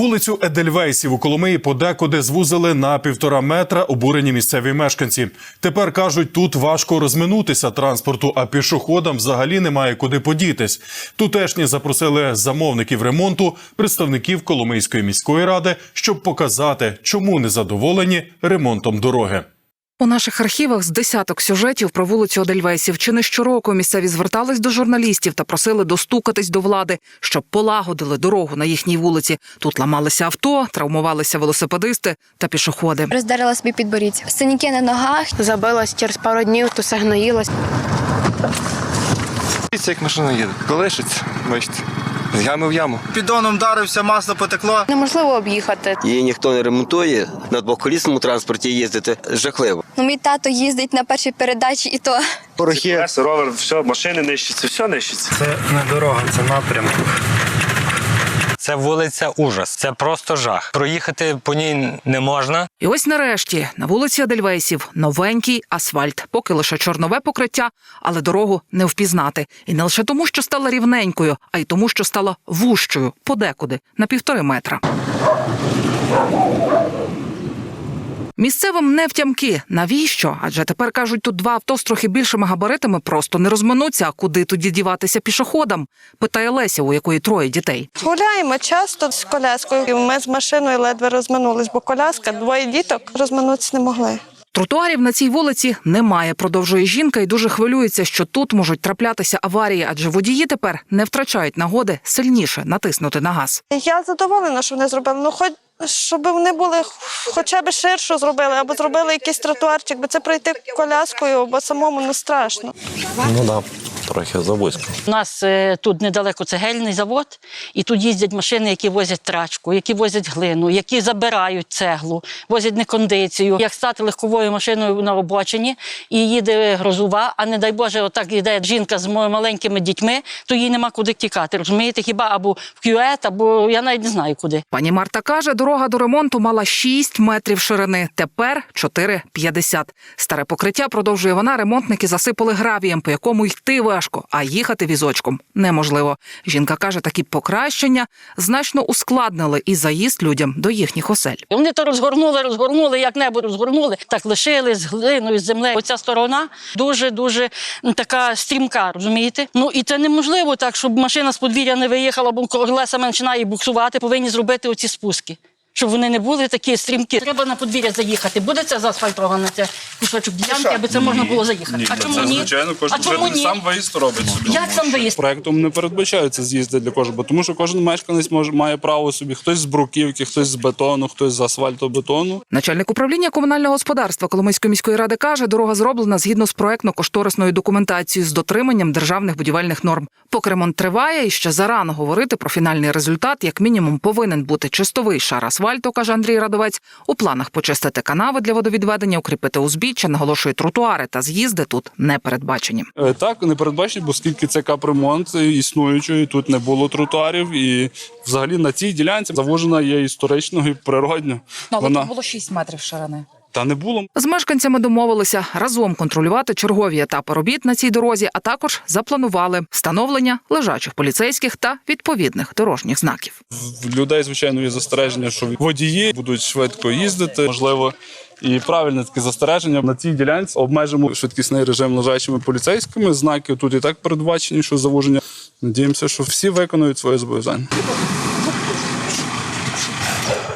Вулицю Едельвейсів у Коломиї подекуди звузили на півтора метра обурені місцеві мешканці. Тепер кажуть, тут важко розминутися транспорту, а пішоходам взагалі немає куди подітись. Тутешні запросили замовників ремонту, представників Коломийської міської ради, щоб показати, чому не задоволені ремонтом дороги. У наших архівах з десяток сюжетів про вулицю Одельвейсів. Чи не щороку місцеві звертались до журналістів та просили достукатись до влади, щоб полагодили дорогу на їхній вулиці. Тут ламалися авто, травмувалися велосипедисти та пішоходи. Роздерила собі підборіддя. Синіки на ногах. Забилась через пару днів, то все гноїлось. Дивіться, як машина їде. Колишиться, бачите. З ями в яму. Піддоном вдарився, масло потекло. Неможливо об'їхати. Її ніхто не ремонтує. На двохколісному транспорті їздити жахливо. Ну, мій тато їздить на першій передачі, і то Порохи. Ровер, все, машини нищаться, все нищиться. Це не дорога, це напрямок. Це вулиця ужас. Це просто жах. Проїхати по ній не можна. І ось нарешті на вулиці Адельвейсів новенький асфальт, поки лише чорнове покриття, але дорогу не впізнати. І не лише тому, що стала рівненькою, а й тому, що стала вущою подекуди на півтори метра. Місцевим не втямки. Навіщо? Адже тепер кажуть, тут два авто з трохи більшими габаритами просто не розминуться. А куди тоді діватися пішоходам? Питає Леся, у якої троє дітей. Гуляємо часто з коляскою. Ми з машиною ледве розминулись, бо коляска, двоє діток розминутися не могли. Тротуарів на цій вулиці немає, продовжує жінка і дуже хвилюється, що тут можуть траплятися аварії, адже водії тепер не втрачають нагоди сильніше натиснути на газ. Я задоволена, що вони зробили. Ну, хоч щоб вони були хоча б ширше зробили, або зробили якийсь тротуарчик, бо це пройти коляскою, бо самому не страшно. Ну так, трохи завузько. У нас е, тут недалеко цегельний завод, і тут їздять машини, які возять трачку, які возять глину, які забирають цеглу, возять некондицію. Як стати легковою машиною на обочині і їде грозова, а не дай Боже, отак йде жінка з маленькими дітьми, то їй нема куди тікати. Розумієте, хіба або в кювет, або я навіть не знаю куди. Пані Марта каже, дорога до ремонту мала 6 метрів ширини, тепер 4,50. Старе покриття, продовжує вона, ремонтники засипали гравієм, по якому йти важко, а їхати візочком неможливо. Жінка каже, такі покращення значно ускладнили і заїзд людям до їхніх осель. Вони то розгорнули, розгорнули, як небо розгорнули, так лишили з глиною, з землею. Оця сторона дуже дуже така стрімка, розумієте? Ну і це неможливо так, щоб машина з подвір'я не виїхала, бо колеса починає буксувати, повинні зробити оці спуски. Щоб вони не були такі стрімкі. Треба на подвір'я заїхати. Буде це заасфальтоване, це кусочок ділянки, аби це можна було заїхати. а чому ні? а чому ні? сам виїзд робить собі. Як сам виїзд? Проектом не передбачаються з'їзди для кожного, тому що кожен мешканець може має право собі хтось з бруківки, хтось з бетону, хтось з асфальтобетону. Начальник управління комунального господарства Коломийської міської ради каже, дорога зроблена згідно з проектно-кошторисною документацією з дотриманням державних будівельних норм. Поки ремонт триває, і ще зарано говорити про фінальний результат, як мінімум, повинен бути чистовий шар асфальту, каже Андрій Радовець. У планах почистити канави для водовідведення, укріпити узбіччя, наголошує тротуари та з'їзди тут не передбачені. Е, Так, не передбачені, бо скільки це капремонт існуючої, тут не було тротуарів, і взагалі на цій ділянці завожена є історично і природньо. Вона було 6 метрів ширини. Та не було. З мешканцями домовилися разом контролювати чергові етапи робіт на цій дорозі, а також запланували встановлення лежачих поліцейських та відповідних дорожніх знаків. В людей, звичайно, є застереження, що водії будуть швидко їздити, можливо. І правильне таке застереження на цій ділянці обмежимо швидкісний режим лежачими поліцейськими. Знаки тут і так передбачені, що завоження. Надіємося, що всі виконують своє зобов'язання.